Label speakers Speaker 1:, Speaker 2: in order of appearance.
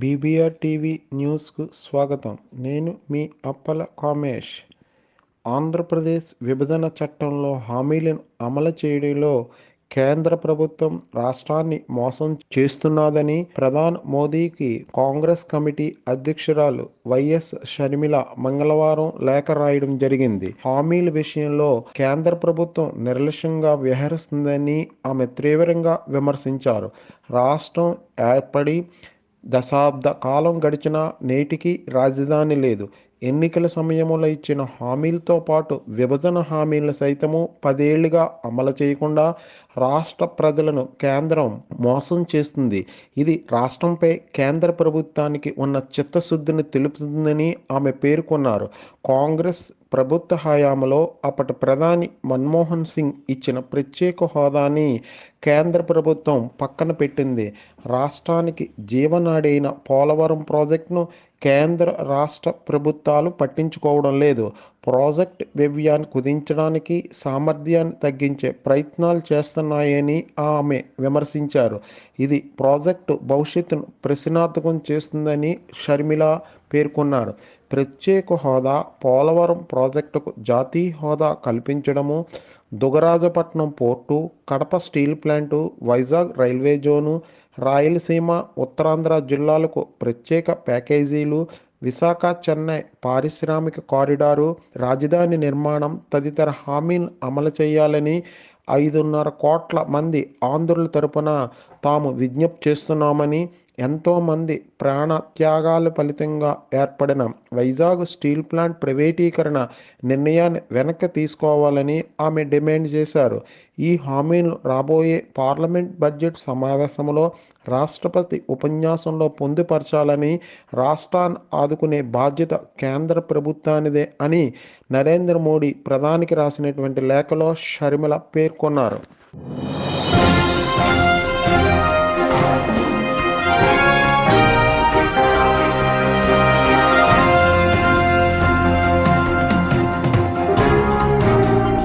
Speaker 1: BBR TV న్యూస్కు స్వాగతం. నేను మీ అప్పల కామేష్. ఆంధ్రప్రదేశ్ విభజన చట్టంలో హామీలను అమలు చేయడంలో కేంద్ర ప్రభుత్వం రాష్ట్రాన్ని మోసం చేస్తున్నదని ప్రధాని మోదీకి కాంగ్రెస్ కమిటీ అధ్యక్షురాలు వైఎస్ షర్మిల మంగళవారం లేఖ రాయడం జరిగింది. హామీల విషయంలో కేంద్ర ప్రభుత్వం నిర్లక్ష్యంగా వ్యవహరిస్తుందని ఆమె తీవ్రంగా విమర్శించారు. రాష్ట్రం ఏర్పడి దశాబ్ద కాలం గడిచినా నేటికి రాజధాని లేదు. ఎన్నికల సమయంలో ఇచ్చిన హామీలతో పాటు విభజన హామీలను సైతము పదేళ్ళుగా అమలు చేయకుండా రాష్ట్ర ప్రజలను కేంద్రం మోసం చేస్తుంది. ఇది రాష్ట్రంపై కేంద్ర ప్రభుత్వానికి ఉన్న చిత్తశుద్ధిని తెలుపుతుందని ఆమె పేర్కొన్నారు. కాంగ్రెస్ ప్రభుత్వ హయాంలో అప్పటి ప్రధాని మన్మోహన్ సింగ్ ఇచ్చిన ప్రత్యేక హోదాని కేంద్ర ప్రభుత్వం పక్కన పెట్టింది. రాష్ట్రానికి జీవనాడైన పోలవరం ప్రాజెక్టును కేంద్ర రాష్ట్ర ప్రభుత్వాలు పట్టించుకోవడం లేదు. ప్రాజెక్ట్ వ్యవ్యాన్ని కుదించడానికి సామర్థ్యాన్ని తగ్గించే ప్రయత్నాలు చేస్తున్నాయని ఆమె విమర్శించారు. ఇది ప్రాజెక్టు భవిష్యత్తును ప్రశ్నార్థకం చేస్తుందని షర్మిల పేర్కొన్నారు. ప్రత్యేక హోదా పోలవరం ప్రాజెక్టుకు జాతీయ హోదా కల్పించడము Dugarajapatnam port Kadapa steel plant Vizag railway zone Rayalaseema Uttarandhra జిల్లాలకు ప్రత్యేక ప్యాకేజీలు విశాఖ చెన్నై పారిశ్రామిక కారిడారు రాజధాని నిర్మాణం తదితర హామీలు అమలు చేయాలని ఐదున్నర కోట్ల మంది ఆంధ్రుల తరపున తాము విజ్ఞప్తి చేస్తున్నామని ఎంతోమంది ప్రాణత్యాగాల ఫలితంగా ఏర్పడిన వైజాగ్ స్టీల్ ప్లాంట్ ప్రైవేటీకరణ నిర్ణయాన్ని వెనక్కి తీసుకోవాలని ఆమె డిమాండ్ చేశారు. ఈ హామీలు రాబోయే పార్లమెంట్ బడ్జెట్ సమావేశంలో రాష్ట్రపతి ఉపన్యాసంలో పొందుపరచాలని రాష్ట్రాన్ని ఆదుకునే బాధ్యత కేంద్ర ప్రభుత్వానిదే అని నరేంద్ర మోడీ ప్రధానికి రాసినటువంటి లేఖలో షర్మిల పేర్కొన్నారు.